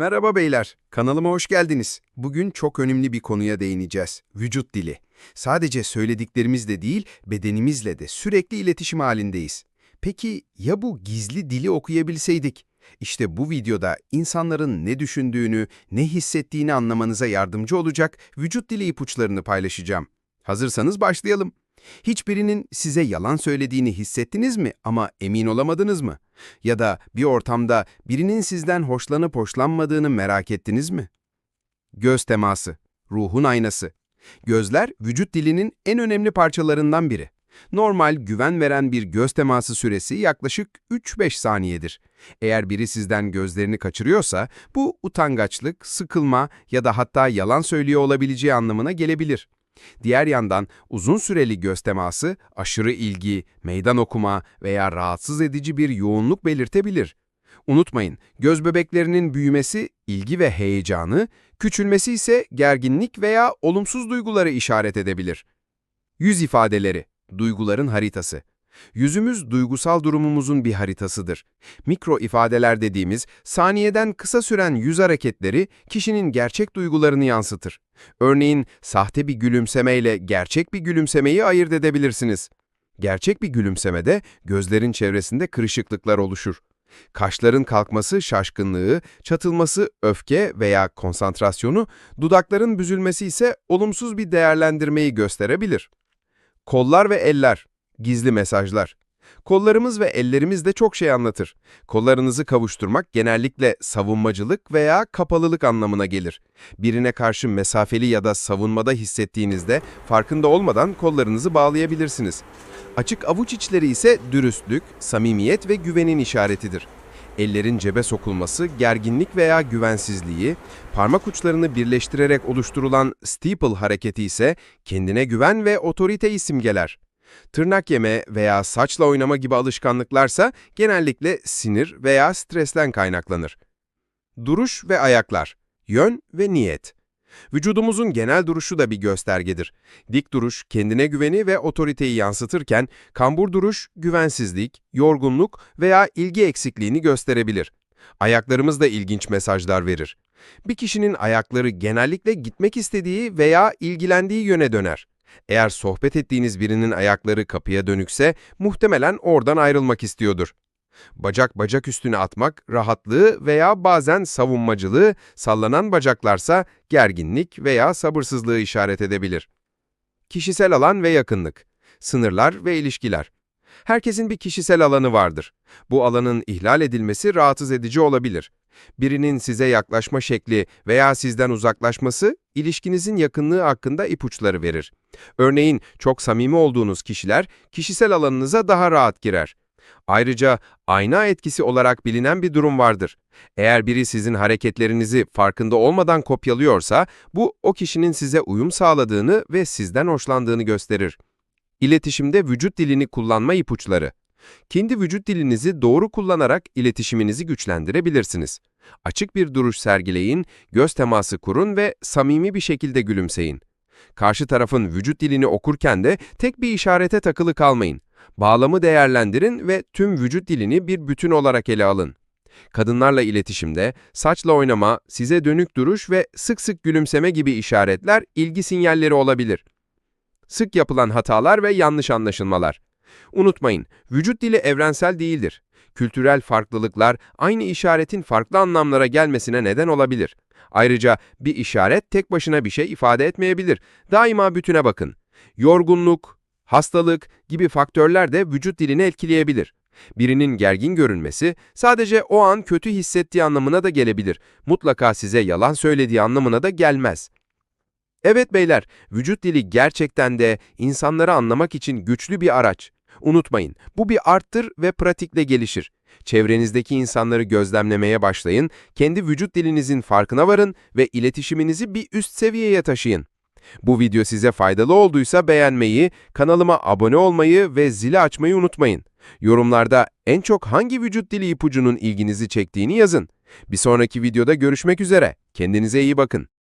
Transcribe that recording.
Merhaba beyler, kanalıma hoş geldiniz. Bugün çok önemli bir konuya değineceğiz. Vücut dili. Sadece söylediklerimizle değil, bedenimizle de sürekli iletişim halindeyiz. Peki ya bu gizli dili okuyabilseydik? İşte bu videoda insanların ne düşündüğünü, ne hissettiğini anlamanıza yardımcı olacak vücut dili ipuçlarını paylaşacağım. Hazırsanız başlayalım. Hiçbirinin size yalan söylediğini hissettiniz mi ama emin olamadınız mı? Ya da bir ortamda birinin sizden hoşlanıp hoşlanmadığını merak ettiniz mi? Göz teması, ruhun aynası. Gözler vücut dilinin en önemli parçalarından biri. Normal güven veren bir göz teması süresi yaklaşık 3-5 saniyedir. Eğer biri sizden gözlerini kaçırıyorsa bu utangaçlık, sıkılma ya da hatta yalan söylüyor olabileceği anlamına gelebilir. Diğer yandan uzun süreli göz teması aşırı ilgi, meydan okuma veya rahatsız edici bir yoğunluk belirtebilir. Unutmayın, göz bebeklerinin büyümesi ilgi ve heyecanı, küçülmesi ise gerginlik veya olumsuz duyguları işaret edebilir. Yüz ifadeleri, duyguların haritası. Yüzümüz duygusal durumumuzun bir haritasıdır. Mikro ifadeler dediğimiz saniyeden kısa süren yüz hareketleri kişinin gerçek duygularını yansıtır. Örneğin sahte bir gülümsemeyle gerçek bir gülümsemeyi ayırt edebilirsiniz. Gerçek bir gülümsemede gözlerin çevresinde kırışıklıklar oluşur. Kaşların kalkması şaşkınlığı, çatılması öfke veya konsantrasyonu, dudakların büzülmesi ise olumsuz bir değerlendirmeyi gösterebilir. Kollar ve eller, gizli mesajlar. Kollarımız ve ellerimiz de çok şey anlatır. Kollarınızı kavuşturmak genellikle savunmacılık veya kapalılık anlamına gelir. Birine karşı mesafeli ya da savunmada hissettiğinizde farkında olmadan kollarınızı bağlayabilirsiniz. Açık avuç içleri ise dürüstlük, samimiyet ve güvenin işaretidir. Ellerin cebe sokulması, gerginlik veya güvensizliği, parmak uçlarını birleştirerek oluşturulan steeple hareketi ise kendine güven ve otoriteyi simgeler. Tırnak yeme veya saçla oynama gibi alışkanlıklarsa genellikle sinir veya stresten kaynaklanır. Duruş ve ayaklar, yön ve niyet. Vücudumuzun genel duruşu da bir göstergedir. Dik duruş kendine güveni ve otoriteyi yansıtırken, kambur duruş güvensizlik, yorgunluk veya ilgi eksikliğini gösterebilir. Ayaklarımız da ilginç mesajlar verir. Bir kişinin ayakları genellikle gitmek istediği veya ilgilendiği yöne döner. Eğer sohbet ettiğiniz birinin ayakları kapıya dönükse muhtemelen oradan ayrılmak istiyordur. Bacak bacak üstüne atmak, rahatlığı veya bazen savunmacılığı, sallanan bacaklarsa gerginlik veya sabırsızlığı işaret edebilir. Kişisel alan ve yakınlık, sınırlar ve ilişkiler. Herkesin bir kişisel alanı vardır. Bu alanın ihlal edilmesi rahatsız edici olabilir. Birinin size yaklaşma şekli veya sizden uzaklaşması, ilişkinizin yakınlığı hakkında ipuçları verir. Örneğin çok samimi olduğunuz kişiler kişisel alanınıza daha rahat girer. Ayrıca ayna etkisi olarak bilinen bir durum vardır. Eğer biri sizin hareketlerinizi farkında olmadan kopyalıyorsa, bu o kişinin size uyum sağladığını ve sizden hoşlandığını gösterir. İletişimde vücut dilini kullanma ipuçları. Kendi vücut dilinizi doğru kullanarak iletişiminizi güçlendirebilirsiniz. Açık bir duruş sergileyin, göz teması kurun ve samimi bir şekilde gülümseyin. Karşı tarafın vücut dilini okurken de tek bir işarete takılı kalmayın. Bağlamı değerlendirin ve tüm vücut dilini bir bütün olarak ele alın. Kadınlarla iletişimde saçla oynama, size dönük duruş ve sık sık gülümseme gibi işaretler ilgi sinyalleri olabilir. Sık yapılan hatalar ve yanlış anlaşılmalar. Unutmayın, vücut dili evrensel değildir. Kültürel farklılıklar aynı işaretin farklı anlamlara gelmesine neden olabilir. Ayrıca bir işaret tek başına bir şey ifade etmeyebilir. Daima bütüne bakın. Yorgunluk, hastalık gibi faktörler de vücut dilini etkileyebilir. Birinin gergin görünmesi sadece o an kötü hissettiği anlamına da gelebilir. Mutlaka size yalan söylediği anlamına da gelmez. Evet beyler, vücut dili gerçekten de insanları anlamak için güçlü bir araç. Unutmayın, bu bir arttır ve pratikle gelişir. Çevrenizdeki insanları gözlemlemeye başlayın, kendi vücut dilinizin farkına varın ve iletişiminizi bir üst seviyeye taşıyın. Bu video size faydalı olduysa beğenmeyi, kanalıma abone olmayı ve zili açmayı unutmayın. Yorumlarda en çok hangi vücut dili ipucunun ilginizi çektiğini yazın. Bir sonraki videoda görüşmek üzere. Kendinize iyi bakın.